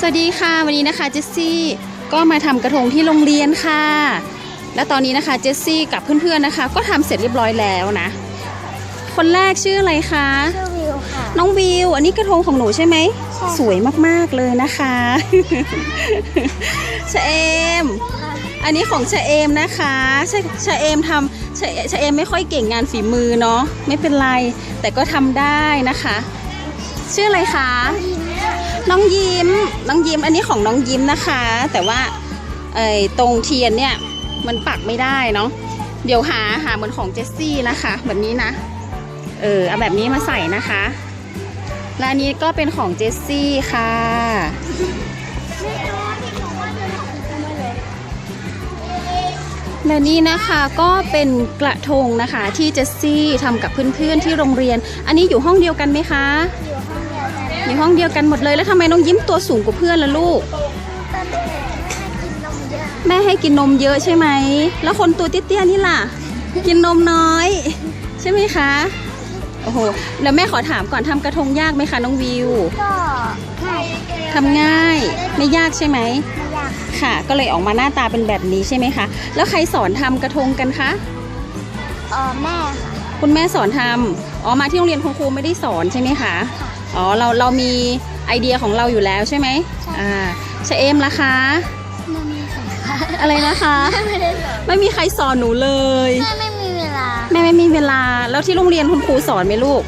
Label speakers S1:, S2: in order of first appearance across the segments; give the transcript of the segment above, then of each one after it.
S1: สวัสดีค่ะ วันนี้นะคะเจสซี่ก็มาทำกระทงที่โรงเรียนค่ะ และตอนนี้นะคะเจสซี่กับเพื่อนๆนะคะ ก็ทำเสร็จเรียบร้อยแล้วนะ คนแรกชื่ออะไรคะ
S2: ชื่อวิวค่ะ
S1: น้องวิว อันนี้กระทงของหนูใช่ไหม
S2: ใช่
S1: สวยมากๆเลยนะคะชะเอม อันนี้ของชะเอมนะคะชะชะเอมทำชะชะเอมไม่ค่อยเก่งงานฝีมือเนาะไม่เป็นไรแต่ก็ทำได้นะคะ ชื่ออะไรคะ น้องยิ้ม น้องยิ้ม อันนี้ของน้องยิ้มนะคะ แต่ว่าไอ้ตรงเทียนเนี่ยมันปักไม่ได้เนาะ เดี๋ยวหาหาเหมือนของเจสซี่นะคะ แบบนี้นะ เออเอาแบบนี้มาใส่นะคะและอันนี้ก็เป็นของเจสซี่ค่ะและนี่นะคะก็เป็นกระทงนะคะที่เจสซี่ทำกับเพื่อนๆที่โรงเรียน อันนี้อยู่ห้องเดียวกันไหมคะ
S2: อยู่ ห้องเดียวกัน
S1: อยู่ห้องเดียวกันหมดเลยแล้วทำไมน้องยิ้มตัวสูงกว่าเพื่อนล่ะลูก
S2: ตอนเด็กกินนมเยอะ
S1: แม่ให้กินนมเยอะใช่ไหม แล้วคนตัวเตี้ยๆนี่ล่ะ กินนมน้อย ใช่ไหมคะ โอ้โห แล้วแม่ขอถามก่อนทำกระทงยากไหมคะน้องวิว
S2: ก็ง่าย
S1: ทำง่าย ไม่ยากใช่ไหม
S2: ไม่ยาก
S1: ค่ะ ก็เลยออกมาหน้าตาเป็นแบบนี้ใช่ไหมคะ แล้วใครสอนทำกระทงกันคะ
S2: เออแม่ค่ะ
S1: คุณแม่สอนทำอ๋อ มาที่โรงเรียนคุณครูไม่ได้สอนใช่ไหมคะ อ๋อเราเรามีไอเดียของเราอยู่แล้วใช่ไหม
S2: ใช่
S1: อ่าชะเอมล่ะคะ
S2: ไม่มีสอนค่ะ
S1: อะไรนะคะ
S2: ไม่ได้สอน
S1: ไม่มีใครสอนหนูเลย
S2: แม่ไม่มีเวลา
S1: แม่ไม่มีเวลาแล้วที่โรงเรียนคุณครูสอนไหมลูก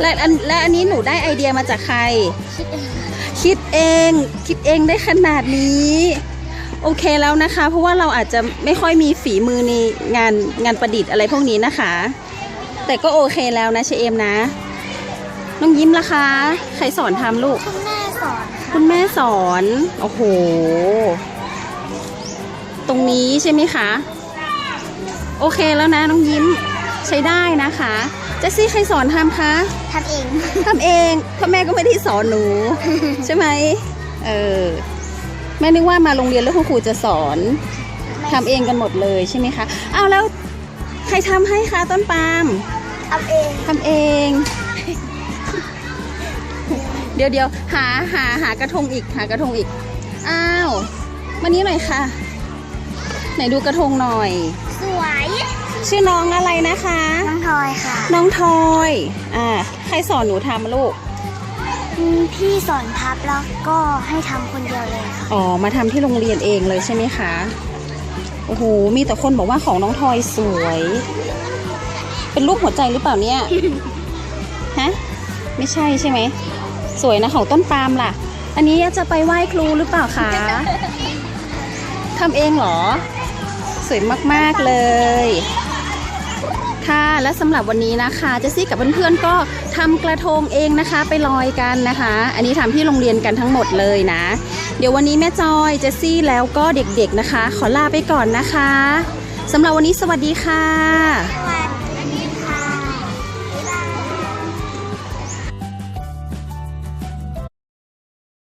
S1: และอันและอันนี้หนูได้ไอเดียมาจากใคร
S2: คิดเอง
S1: คิดเองคิดเองได้ขนาดนี้โอเคแล้วนะคะ เพราะว่าเราอาจจะไม่ค่อยมีฝีมือในงานงานประดิษฐ์อะไรพวกนี้นะคะ แต่ก็โอเคแล้วนะเชเอมนะ น้องยิ้มล่ะคะ ใครสอนทำลูก
S2: คุณแม่สอนค่ะ
S1: คุณแม่สอน โอ้โห ตรงนี้ใช่ไหมคะ โอเคแล้วนะน้องยิ้ม ใช้ได้นะคะเจสซี่ใครสอนทำคะ
S2: ทำเอง
S1: ทำเองเพราะแม่ก็ไม่ได้สอนหนู ใช่ไหม เออ แม่นึกว่ามาโรงเรียนแล้วคุณครูจะสอนทำเองกันหมดเลยใช่ไหมคะ เอาวแล้วใครทำให้คะต้นปาล์ม
S2: ทำเอง
S1: ทำเองเดี๋ยวเดี๋ยวหาหาหากระทงอีกหากระทงอีก อ้าวมานี้หน่อยค่ะ ไหนดูกระทงหน่อย
S2: สวย
S1: ชื่อน้องอะไรนะคะ
S2: น้องทอยค่ะ
S1: น้องทอย อ่า ใครสอนหนูทำลูก
S2: อืมพี่สอนพับแล้วก็ให้ทำคนเดียวเลยค่ะ
S1: อ๋อ มาทำที่โรงเรียนเองเลยใช่ไหมคะ โอ้โห มีแต่คนบอกว่าของน้องทอยสวย เป็นรูปหัวใจหรือเปล่าเนี่ย ฮะ ไม่ใช่ใช่ไหม สวยนะของต้นปาล์มล่ะ อันนี้จะไปไหว้ครูหรือเปล่าคะทำเองเหรอ สวยมากๆเลย ค่ะและสำหรับวันนี้นะคะเจสซี่กับเพื่อนๆก็ทำกระทงเองนะคะ ไปลอยกันนะคะ อันนี้ทำที่โรงเรียนกันทั้งหมดเลยนะ เดี๋ยววันนี้แม่จอยเจสซี่แล้วก็เด็กๆนะคะ ขอลาไปก่อนนะคะสำหรับวันนี้สวัสดีค่ะ